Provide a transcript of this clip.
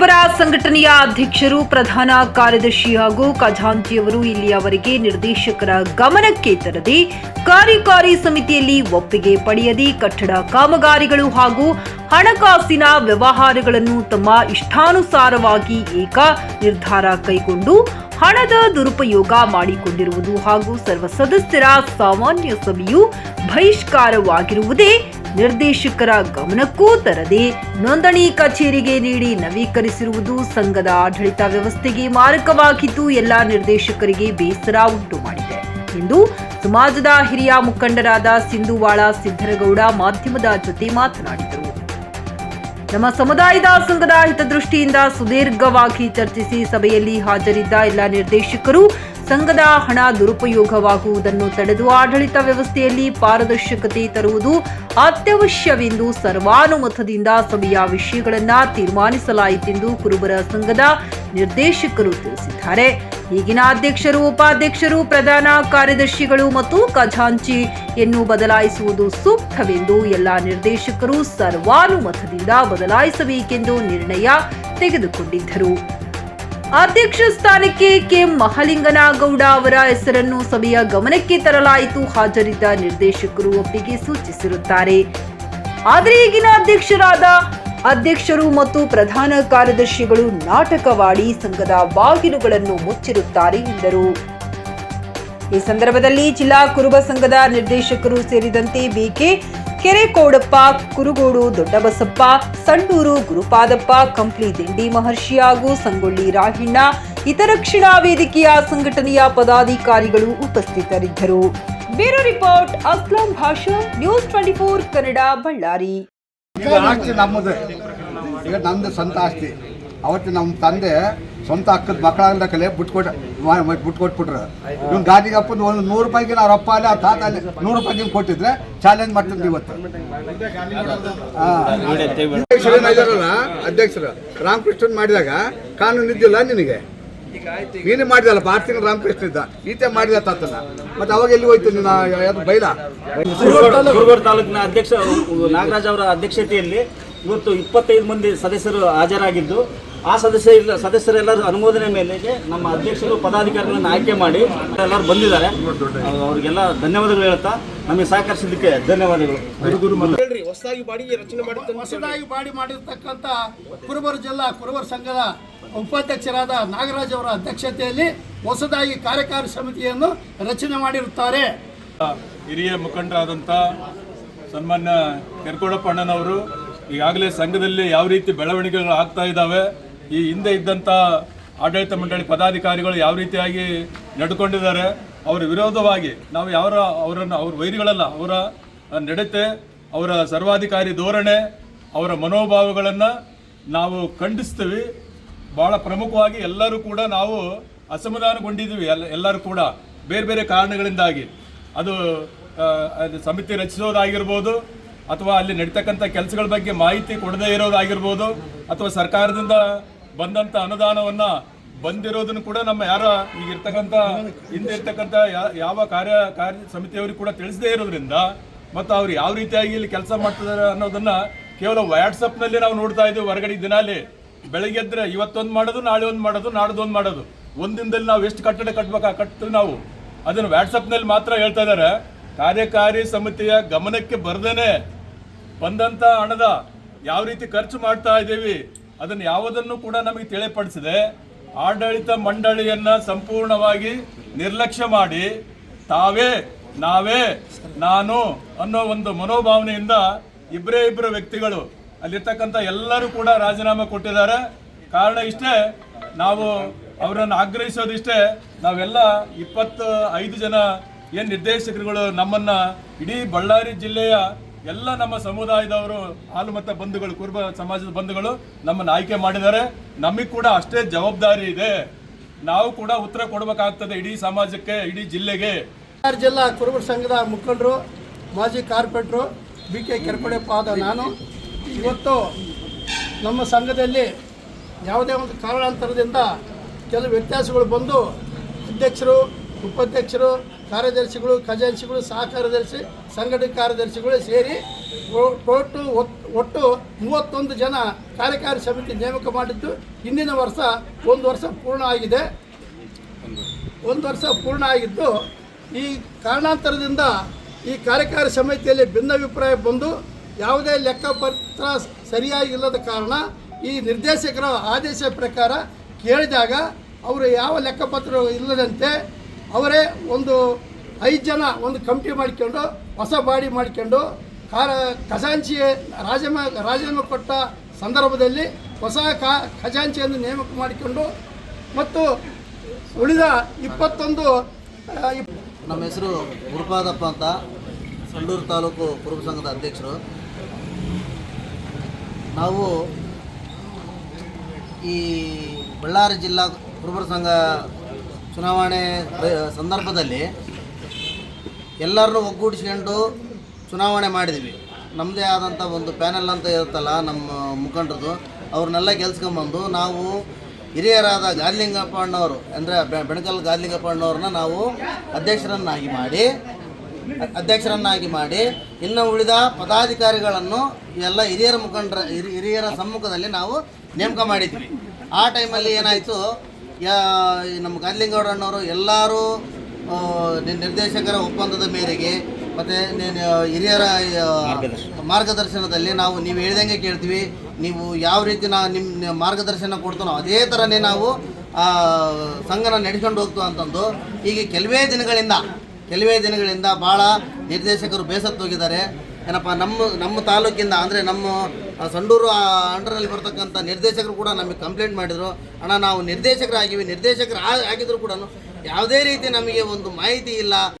ಕುರುಬರ ಸಂಘಟನೆಯ ಅಧ್ಯಕ್ಷರು, ಪ್ರಧಾನ ಕಾರ್ಯದರ್ಶಿ ಹಾಗೂ ಖಜಾಂಚಿಯವರು ಇಲ್ಲಿಯವರೆಗೆ ನಿರ್ದೇಶಕರ ಗಮನಕ್ಕೆ ತರದೆ ಕಾರ್ಯಕಾರಿ ಸಮಿತಿಯಲ್ಲಿ ಒಪ್ಪಿಗೆ ಪಡೆಯದೆ ಕಟ್ಟಡ ಕಾಮಗಾರಿಗಳು ಹಾಗೂ ಹಣಕಾಸಿನ ವ್ಯವಹಾರಗಳನ್ನು ತಮ್ಮ ಇಷ್ಟಾನುಸಾರವಾಗಿ ಏಕ ನಿರ್ಧಾರ ಕೈಗೊಂಡು ಹಣದ ದುರುಪಯೋಗ ಮಾಡಿಕೊಂಡಿರುವುದು ಹಾಗೂ ಸರ್ವ ಸದಸ್ಯರ ಸಾಮಾನ್ಯ ಸಭೆಯು ಬಹಿಷ್ಕಾರವಾಗಿರುವುದೇ ನಿರ್ದೇಶಕರ ಗಮನಕ್ಕೂ ತರದೆ ನೋಂದಣಿ ಕಚೇರಿಗೆ ನೀಡಿ ನವೀಕರಿಸಿರುವುದು ಸಂಘದ ಆಡಳಿತ ವ್ಯವಸ್ಥೆಗೆ ಮಾರಕವಾಗಿದ್ದು ಎಲ್ಲ ನಿರ್ದೇಶಕರಿಗೆ ಬೇಸರ ಉಂಟು ಮಾಡಿದೆ ಎಂದು ಸಮಾಜದ ಹಿರಿಯ ಮುಖಂಡರಾದ ಸಿಂಧುವಾಳ ಸಿದ್ದರಗೌಡ ಮಾಧ್ಯಮದ ಜೊತೆ ಮಾತನಾಡಿದರು. ನಮ್ಮ ಸಮುದಾಯದ ಸಂಘದ ಹಿತದೃಷ್ಟಿಯಿಂದ ಸುದೀರ್ಘವಾಗಿ ಚರ್ಚಿಸಿ ಸಭೆಯಲ್ಲಿ ಹಾಜರಿದ್ದ ಎಲ್ಲ ನಿರ್ದೇಶಕರು ಸಂಘದ ಹಣ ದುರುಪಯೋಗವಾಗುವುದನ್ನು ತಡೆದು ಆಡಳಿತ ವ್ಯವಸ್ಥೆಯಲ್ಲಿ ಪಾರದರ್ಶಕತೆ ತರುವುದು ಅತ್ಯವಶ್ಯವೆಂದು ಸರ್ವಾನುಮತದಿಂದ ಸಭೆಯ ವಿಷಯಗಳನ್ನು ತೀರ್ಮಾನಿಸಲಾಯಿತೆಂದು ಕುರುಬರ ಸಂಘದ ನಿರ್ದೇಶಕರು ತಿಳಿಸಿದ್ದಾರೆ. ಈಗಿನ ಅಧ್ಯಕ್ಷರು, ಉಪಾಧ್ಯಕ್ಷರು, ಪ್ರಧಾನ ಕಾರ್ಯದರ್ಶಿಗಳು ಮತ್ತು ಖಜಾಂಚಿಯನ್ನು ಬದಲಾಯಿಸುವುದು ಸೂಕ್ತವೆಂದು ಎಲ್ಲ ನಿರ್ದೇಶಕರು ಸರ್ವಾನುಮತದಿಂದ ಬದಲಾಯಿಸಬೇಕೆಂದು ನಿರ್ಣಯ ತೆಗೆದುಕೊಂಡಿದ್ದರು. ಅಧ್ಯಕ್ಷ ಸ್ಥಾನಕ್ಕೆ ಕೆ ಮಹಲಿಂಗನಗೌಡ ಅವರ ಹೆಸರನ್ನು ಸಭೆಯ ಗಮನಕ್ಕೆ ತರಲಾಯಿತು, ಹಾಜರಿದ್ದ ನಿರ್ದೇಶಕರು ಒಪ್ಪಿಗೆ ಸೂಚಿಸಿರುತ್ತಾರೆ. ಆದರೆ ಈಗಿನ ಅಧ್ಯಕ್ಷರಾದ ಅಧ್ಯಕ್ಷರು ಮತ್ತು ಪ್ರಧಾನ ಕಾರ್ಯದರ್ಶಿಗಳು ನಾಟಕವಾಡಿ ಸಂಘದ ಬಾಗಿಲುಗಳನ್ನು ಮುಚ್ಚಿರುತ್ತಾರೆ ಎಂದರು. ಈ ಸಂದರ್ಭದಲ್ಲಿ ಜಿಲ್ಲಾ ಕುರುಬ ಸಂಘದ ನಿರ್ದೇಶಕರು ಸೇರಿದಂತೆ ಬಿಕೆ ಕೆರೆಕೋಡಪ್ಪ, ಕುರುಗೋಡು, ದೊಡ್ಡಬಸಪ್ಪ ಸಂಡೂರು ಗುರುಪಾದಪ್ಪ, ಕಂಪ್ಲಿ ದಿಂಡಿ ಮಹರ್ಷಿ ಹಾಗೂ ಸಂಗೊಳ್ಳಿ ರಾಹಿಣ್ಣ ಹಿತರಕ್ಷಣಾ ವೇದಿಕೆಯ ಸಂಘಟನೆಯ ಪದಾಧಿಕಾರಿಗಳು ಉಪಸ್ಥಿತರಿದ್ದರು. Bureau report, Aslam Basha, news twenty four Kannada, Ballari. ಈಗ ಆಸ್ತಿ. ಅವತ್ತು ನಮ್ಮ ತಂದೆ ಸ್ವಂತ ಅಕ್ಕದ ಮಕ್ಕಳಾಗಲ್ಲ ಕಲೆ ಬಿಟ್ಕೊಟ್ಟು ಬಿಟ್ಕೊಟ್ಬಿಟ್ರು. ಇವ್ನು ಗಾಡಿಗೆ ಅಪ್ಪನ ಒಂದು ನೂರು ರೂಪಾಯಿಗೆ ಅವ್ರ ಅಪ್ಪ ಅಲ್ಲಿ ಆ ತಾತ ಅಲ್ಲಿ ನೂರು ರೂಪಾಯಿಗೆ ಕೊಟ್ಟಿದ್ರೆ ಚಾಲೆಂಜ್ ಮಾಡ್ತಿದ್ವಿ ಇವತ್ತು. ಹಾ. ಅಧ್ಯಕ್ಷರು ರಾಮಕೃಷ್ಣನ್ ಮಾಡಿದಾಗ ಕಾನೂನು ಇದ್ದಿಲ್ಲ ನಿನಗೆ? ನೀನು ಮಾಡಿದಲ್ಲ ಆರು ತಿಂಗಳು ರಾಮಕೃಷ್ಣ ಇದ್ದ ಈತೆ ಮಾಡಿದ ತಾತನ. ಮತ್ತೆ ಅವಾಗ ಎಲ್ಲಿ ಹೋಯ್ತು ನಿನ್ನ ಯಾವ್ದು ಬೈಲ? ಗುರುಗೋಡ್ ತಾಲೂಕಿನ ಅಧ್ಯಕ್ಷ ನಾಗರಾಜ್ ಅವರ ಅಧ್ಯಕ್ಷತೆಯಲ್ಲಿ ಇವತ್ತು ಇಪ್ಪತ್ತೈದು ಮಂದಿ ಸದಸ್ಯರು ಹಾಜರಾಗಿದ್ದು. ಆ ಸದಸ್ಯ ಸದಸ್ಯರೆಲ್ಲರ ಅನುಮೋದನೆ ಮೇಲೆಗೆ ನಮ್ಮ ಅಧ್ಯಕ್ಷರು ಪದಾಧಿಕಾರಿಗಳನ್ನು ಆಯ್ಕೆ ಮಾಡಿ ಎಲ್ಲರೂ ಬಂದಿದ್ದಾರೆ. ಅವರಿಗೆಲ್ಲ ಧನ್ಯವಾದಗಳು ಹೇಳ್ತಾ ನಮಗೆ ಸಹಕರಿಸಿದ್ದಕ್ಕೆ ಧನ್ಯವಾದಗಳು. ಹೇಳ್ರಿ ಹೊಸದಾಗಿ ಬಾಡಿಗೆ ರಚನೆ ಮಾಡಿ ಹೊಸದಾಗಿ ಬಾಡಿ ಮಾಡಿರ್ತಕ್ಕಂಥ ಕುರುಬರ ಜಿಲ್ಲಾ ಕುರುಬರ ಸಂಘದ ಉಪಾಧ್ಯಕ್ಷರಾದ ನಾಗರಾಜ್ ಅವರ ಅಧ್ಯಕ್ಷತೆಯಲ್ಲಿ ಹೊಸದಾಗಿ ಕಾರ್ಯಕಾರಿ ಸಮಿತಿಯನ್ನು ರಚನೆ ಮಾಡಿರುತ್ತಾರೆ. ಹಿರಿಯ ಮುಖಂಡರಾದಂಥ ಸನ್ಮಾನ್ಯ ಕೆರ್ಕೋಡಪ್ಪ ಅಣ್ಣನವರು ಈಗಾಗಲೇ ಸಂಘದಲ್ಲಿ ಯಾವ ರೀತಿ ಬೆಳವಣಿಗೆಗಳು ಆಗ್ತಾ ಇದ್ದಾವೆ ಈ ಹಿಂದೆ ಇದ್ದಂಥ ಆಡಳಿತ ಮಂಡಳಿ ಪದಾಧಿಕಾರಿಗಳು ಯಾವ ರೀತಿಯಾಗಿ ನಡ್ಕೊಂಡಿದ್ದಾರೆ, ಅವರ ವಿರೋಧವಾಗಿ ನಾವು ಯಾವ ಅವರನ್ನು, ಅವ್ರ ವೈರಿಗಳಲ್ಲ, ಅವರ ನಡತೆ, ಅವರ ಸರ್ವಾಧಿಕಾರಿ ಧೋರಣೆ, ಅವರ ಮನೋಭಾವಗಳನ್ನು ನಾವು ಖಂಡಿಸ್ತೀವಿ. ಭಾಳ ಪ್ರಮುಖವಾಗಿ ಎಲ್ಲರೂ ಕೂಡ ನಾವು ಅಸಮಾಧಾನಗೊಂಡಿದ್ದೀವಿ, ಎಲ್ಲ, ಎಲ್ಲರೂ ಕೂಡ. ಬೇರೆ ಬೇರೆ ಕಾರಣಗಳಿಂದಾಗಿ. ಅದು ಅದು ಸಮಿತಿ ರಚಿಸೋದಾಗಿರ್ಬೋದು, ಅಥವಾ ಅಲ್ಲಿ ನಡೀತಕ್ಕಂಥ ಕೆಲಸಗಳ ಬಗ್ಗೆ ಮಾಹಿತಿ ಕೊಡದೇ ಇರೋದಾಗಿರ್ಬೋದು, ಅಥವಾ ಸರ್ಕಾರದಿಂದ ಬಂದಂಥ ಅನುದಾನವನ್ನು ಬಂದಿರೋದನ್ನು ಕೂಡ ನಮ್ಮ ಯಾರ ಈಗ ಇರ್ತಕ್ಕಂಥ ಹಿಂದೆ ಇರ್ತಕ್ಕಂಥ ಯಾವ ಕಾರ್ಯ ಕಾರ್ಯ ಸಮಿತಿಯವ್ರಿಗೆ ಕೂಡ ತಿಳಿಸದೇ ಇರೋದ್ರಿಂದ ಮತ್ತು ಅವ್ರು ಯಾವ ರೀತಿಯಾಗಿ ಇಲ್ಲಿ ಕೆಲಸ ಮಾಡ್ತಿದ್ದಾರೆ ಅನ್ನೋದನ್ನ ಕೇವಲ ವಾಟ್ಸಪ್ನಲ್ಲಿ ನಾವು ನೋಡ್ತಾ ಇದ್ದೀವಿ ಹೊರಗಡೆ ದಿನಾಲಿ. ಬೆಳಗ್ಗೆ ಎದ್ರೆ ಇವತ್ತೊಂದು ಮಾಡೋದು, ನಾಳೆ ಒಂದು ಮಾಡೋದು ನಾಡ್ದೊಂದು ಮಾಡೋದು. ಒಂದಿನದಲ್ಲಿ ನಾವು ಎಷ್ಟು ಕಟ್ಟಡ ಕಟ್ಬೇಕಾ ಕಟ್ತೀವಿ ನಾವು ಅದನ್ನು ವಾಟ್ಸಪ್ನಲ್ಲಿ ಮಾತ್ರ ಹೇಳ್ತಾ ಇದ್ದಾರೆ. ಕಾರ್ಯಕಾರಿ ಸಮಿತಿಯ ಗಮನಕ್ಕೆ ಬರ್ದೇನೆ ಬಂದಂಥ ಹಣದ ಯಾವ ರೀತಿ ಖರ್ಚು ಮಾಡ್ತಾ ಇದ್ದೀವಿ ಅದನ್ನು ಯಾವುದನ್ನು ಕೂಡ ನಮಗೆ ತಿಳಿಪಡಿಸಿದೆ ಆಡಳಿತ ಮಂಡಳಿಯನ್ನ ಸಂಪೂರ್ಣವಾಗಿ ನಿರ್ಲಕ್ಷ್ಯ ಮಾಡಿ ತಾವೇ, ನಾವೇ, ನಾನು ಅನ್ನೋ ಒಂದು ಮನೋಭಾವನೆಯಿಂದ ಇಬ್ಬರೇ ಇಬ್ಬರು ವ್ಯಕ್ತಿಗಳು, ಅಲ್ಲಿರ್ತಕ್ಕಂಥ ಎಲ್ಲರೂ ಕೂಡ ರಾಜೀನಾಮೆ ಕೊಟ್ಟಿದ್ದಾರೆ. ಕಾರಣ ಇಷ್ಟೇ, ನಾವು ಅವರನ್ನು ಆಗ್ರಹಿಸೋದಿಷ್ಟೇ, ನಾವೆಲ್ಲ ಇಪ್ಪತ್ತು ಐದು ಜನ ಏನು ನಿರ್ದೇಶಕರುಗಳು ನಮ್ಮನ್ನ ಇಡೀ ಬಳ್ಳಾರಿ ಜಿಲ್ಲೆಯ ಎಲ್ಲ ನಮ್ಮ ಸಮುದಾಯದವರು, ಹಾಲು ಮತ್ತು ಬಂಧುಗಳು, ಕುರುಬ ಸಮಾಜದ ಬಂಧುಗಳು ನಮ್ಮನ್ನು ಆಯ್ಕೆ ಮಾಡಿದ್ದಾರೆ. ನಮಗೆ ಕೂಡ ಅಷ್ಟೇ ಜವಾಬ್ದಾರಿ ಇದೆ. ನಾವು ಕೂಡ ಉತ್ತರ ಕೊಡಬೇಕಾಗ್ತದೆ ಇಡೀ ಸಮಾಜಕ್ಕೆ, ಇಡೀ ಜಿಲ್ಲೆಗೆ. ಜಿಲ್ಲಾ ಕುರುಬ ಸಂಘದ ಮುಖಂಡರು, ಮಾಜಿ ಕಾರ್ಪೊರೇಟ್ರು ಬಿ ಕೆ ಕೆರ್ಪಡೆಪ್ಪ ಆದ ನಾನು. ಇವತ್ತು ನಮ್ಮ ಸಂಘದಲ್ಲಿ ಯಾವುದೇ ಒಂದು ಕಾರಣಾಂತರದಿಂದ ಕೆಲವು ವ್ಯತ್ಯಾಸಗಳು ಬಂದು ಅಧ್ಯಕ್ಷರು, ಉಪಾಧ್ಯಕ್ಷರು ಕಾರ್ಯದರ್ಶಿಗಳು ಖಜಾಂಶಿಗಳು ಸಹ ಕಾರ್ಯದರ್ಶಿ ಸಂಘಟಕ ಕಾರ್ಯದರ್ಶಿಗಳು ಸೇರಿ ಒಟ್ಟು ಒಟ್ಟು ಮೂವತ್ತೊಂದು ಜನ ಕಾರ್ಯಕಾರಿ ಸಮಿತಿ ನೇಮಕ ಮಾಡಿದ್ದು. ಹಿಂದಿನ ವರ್ಷ ಒಂದು ವರ್ಷ ಪೂರ್ಣ ಆಗಿದೆ. ಒಂದು ವರ್ಷ ಪೂರ್ಣ ಆಗಿದ್ದು, ಈ ಕಾರಣಾಂತರದಿಂದ ಈ ಕಾರ್ಯಕಾರಿ ಸಮಿತಿಯಲ್ಲಿ ಭಿನ್ನಾಭಿಪ್ರಾಯ ಬಂದು, ಯಾವುದೇ ಲೆಕ್ಕಪತ್ರ ಸರಿಯಾಗಿಲ್ಲದ ಕಾರಣ ಈ ನಿರ್ದೇಶಕರ ಆದೇಶ ಪ್ರಕಾರ ಕೇಳಿದಾಗ, ಅವರು ಯಾವ ಲೆಕ್ಕಪತ್ರ ಇಲ್ಲದಂತೆ ಅವರೇ ಒಂದು ಐದು ಜನ ಒಂದು ಕಮಿಟಿ ಮಾಡಿಕೊಂಡು, ಹೊಸ ಬಾಡಿ ಮಾಡಿಕೊಂಡು ಕಾರ ಖಜಾಂಚಿ ರಾಜೀನಾಮೆ ರಾಜೀನಾಮೆ ಕೊಟ್ಟ ಸಂದರ್ಭದಲ್ಲಿ ಹೊಸ ಕಾ, ಖಜಾಂಚಿಯನ್ನು ನೇಮಕ ಮಾಡಿಕೊಂಡು ಮತ್ತು ಉಳಿದ ಇಪ್ಪತ್ತೊಂದು ನಮ್ಮ ಹೆಸರು ಗುರುಪಾದಪ್ಪ ಅಂತ ಸಂಡೂರು ತಾಲೂಕು ಕುರುಬ ಸಂಘದ ಅಧ್ಯಕ್ಷರು. ನಾವು ಈ ಬಳ್ಳಾರಿ ಜಿಲ್ಲಾ ಕುರುಬರ ಸಂಘ ಚುನಾವಣೆ ಸಂದರ್ಭದಲ್ಲಿ ಎಲ್ಲರನ್ನೂ ಒಗ್ಗೂಡಿಸ್ಕೊಂಡು ಚುನಾವಣೆ ಮಾಡಿದ್ವಿ. ನಮ್ಮದೇ ಆದಂಥ ಒಂದು ಪ್ಯಾನೆಲ್ ಅಂತ ಇರುತ್ತಲ್ಲ ನಮ್ಮ ಮುಖಂಡರದು ಅವ್ರನ್ನೆಲ್ಲ ಗೆಲ್ಸ್ಕೊಂಬಂದು ನಾವು ಹಿರಿಯರಾದ ಗಾದ್ಲಿಂಗಪ್ಪ ಅಣ್ಣವರು, ಅಂದರೆ ಬೆಣಕಲ್ ಗಾದ್ಲಿಂಗಪ್ಪ ಅಣ್ಣವ್ರನ್ನ ನಾವು ಅಧ್ಯಕ್ಷರನ್ನಾಗಿ ಮಾಡಿ ಅಧ್ಯಕ್ಷರನ್ನಾಗಿ ಮಾಡಿ, ಇನ್ನು ಉಳಿದ ಪದಾಧಿಕಾರಿಗಳನ್ನು ಎಲ್ಲ ಹಿರಿಯರ ಮುಖಂಡರ, ಹಿರಿ- ಹಿರಿಯರ ಸಮ್ಮುಖದಲ್ಲಿ ನಾವು ನೇಮಕ ಮಾಡಿದ್ವಿ. ಆ ಟೈಮಲ್ಲಿ ಏನಾಯಿತು ಯಾ ನಮ್ಮ ಗಾದ್ಲಿಂಗೌಡಣ್ಣವರು ಎಲ್ಲರೂ ನಿರ್ದೇಶಕರ ಒಪ್ಪಂದದ ಮೇರೆಗೆ ಮತ್ತು ಹಿರಿಯರ ಮಾರ್ಗದರ್ಶನದಲ್ಲಿ ನಾವು ನೀವು ಹೇಳ್ದಂಗೆ ಕೇಳ್ತೀವಿ. ನೀವು ಯಾವ ರೀತಿ ನಾವು ನಿಮ್ಮ ಮಾರ್ಗದರ್ಶನ ಕೊಡ್ತಾನೋ ಅದೇ ಥರನೇ ನಾವು ಆ, ಸಂಘನ ನಡೆಸ್ಕೊಂಡು ಹೋಗ್ತು ಅಂತಂದು. ಈಗ ಕೆಲವೇ ದಿನಗಳಿಂದ ಕೆಲವೇ ದಿನಗಳಿಂದ ಭಾಳ ನಿರ್ದೇಶಕರು ಬೇಸತ್ತು ಹೋಗಿದ್ದಾರೆ ಏನಪ್ಪ, ನಮ್ಮ ನಮ್ಮ ತಾಲೂಕಿಂದ, ಅಂದರೆ ನಮ್ಮ ಸಂಡೂರು ಅಂಡರ್ನಲ್ಲಿ ಬರ್ತಕ್ಕಂಥ ನಿರ್ದೇಶಕರು ಕೂಡ ನಮಗೆ ಕಂಪ್ಲೇಂಟ್ ಮಾಡಿದರು. ಅಣ್ಣ, ನಾವು ನಿರ್ದೇಶಕರಾಗಿವಿ ನಿರ್ದೇಶಕರು ಆಗಿದ್ರು ಕೂಡ ಯಾವುದೇ ರೀತಿ ನಮಗೆ ಒಂದು ಮಾಹಿತಿ ಇಲ್ಲ.